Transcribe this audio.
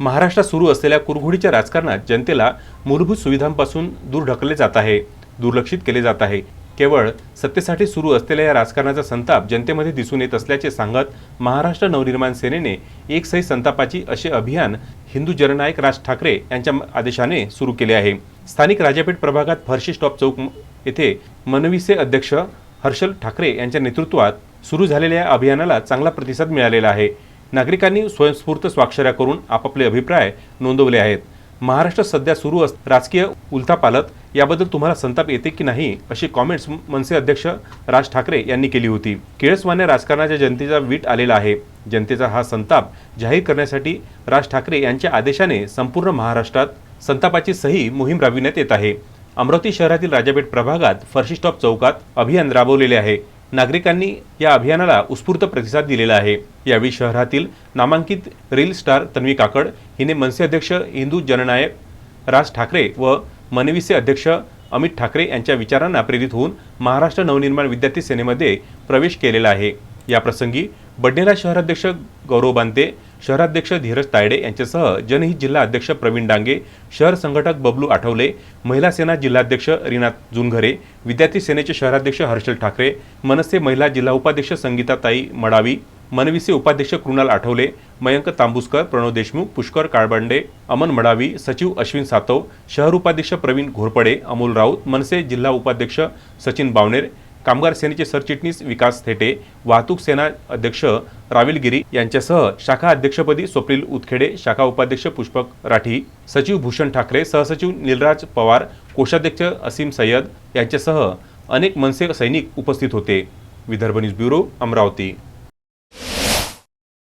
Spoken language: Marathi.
महाराष्ट्रात सुरू असलेल्या कुरघोडीच्या राजकारणात जनतेला मूलभूत सुविधांपासून दूर ढकलले जात आहे दुर्लक्षित केले जात आहे. केवळ सत्तेसाठी सुरू असलेल्या या राजकारणाचा संताप जनतेमध्ये दिसून येत असल्याचे सांगत महाराष्ट्र नवनिर्माण सेनेने एक सही संतापाची असे अभियान हिंदू जननायक राज ठाकरे यांच्या आदेशाने सुरू केले आहे. स्थानिक राजापेठ प्रभागात फरशी स्टॉप चौक येथे मनविसे अध्यक्ष हर्षल ठाकरे यांच्या नेतृत्वात सुरू झालेल्या या अभियानाला चांगला प्रतिसाद मिळालेला आहे. नागरिकांनी स्वयंस्फूर्त स्वाक्षऱ्या करून आपापले अभिप्राय नोंदवले आहेत. महाराष्ट्रात सध्या सुरू अस राजकीय उलथापालत. याबद्दल तुम्हाला संताप येते की नाही अशी कॉमेंट्स मनसे अध्यक्ष राज ठाकरे यांनी केली होती. केळसवाने राजकारणाच्या जनतेचा वीट आलेला आहे. जनतेचा हा संताप जाहीर करण्यासाठी राज ठाकरे यांच्या आदेशाने संपूर्ण महाराष्ट्रात संतापाची सही मोहीम राबविण्यात येत आहे. अमरावती शहरातील राजापेठ प्रभागात फरशी स्टॉप चौकात अभियान राबवलेले आहे. नागरिकांनी या अभियानाला उत्स्फूर्त प्रतिसाद दिलेला आहे. यावेळी शहरातील नामांकित रील स्टार तन्वी काकड हिने मनसे अध्यक्ष हिंदू जननायक राज ठाकरे व मनविसे अध्यक्ष अमित ठाकरे यांच्या विचारांना प्रेरित होऊन महाराष्ट्र नवनिर्माण विद्यार्थी सेनेमध्ये प्रवेश केलेला आहे. याप्रसंगी बडनेरा शहराध्यक्ष गौरव बांते शहराध्यक्ष धीरज तायडे यांच्यासह जनहित जिल्हा अध्यक्ष प्रवीण डांगे शहर संघटक बबलू आठवले महिला सेना जिल्हाध्यक्ष रीना जुनघरे विद्यार्थी सेनेचे शहराध्यक्ष हर्षल ठाकरे मनसे महिला जिल्हा उपाध्यक्ष संगीताताई मडावी मनविसे उपाध्यक्ष कृणाल आठवले मयंक तांबुसकर प्रणव देशमुख पुष्कर काळबांडे अमन मडावी सचिव अश्विन सातव शहर उपाध्यक्ष प्रवीण घोरपडे अमोल राऊत मनसे जिल्हा उपाध्यक्ष सचिन बावनेर कामगार सेनेचे सरचिटणीस विकास थेटे वाहतूक सेना अध्यक्ष राविल गिरी यांच्यासह शाखा अध्यक्षपदी स्वप्नील उतखेडे शाखा उपाध्यक्ष पुष्पक राठी सचिव भूषण ठाकरे सहसचिव निलराज पवार कोषाध्यक्ष असीम सय्यद यांच्यासह अनेक मनसे सैनिक उपस्थित होते. Vidarbha news bureau Amravati.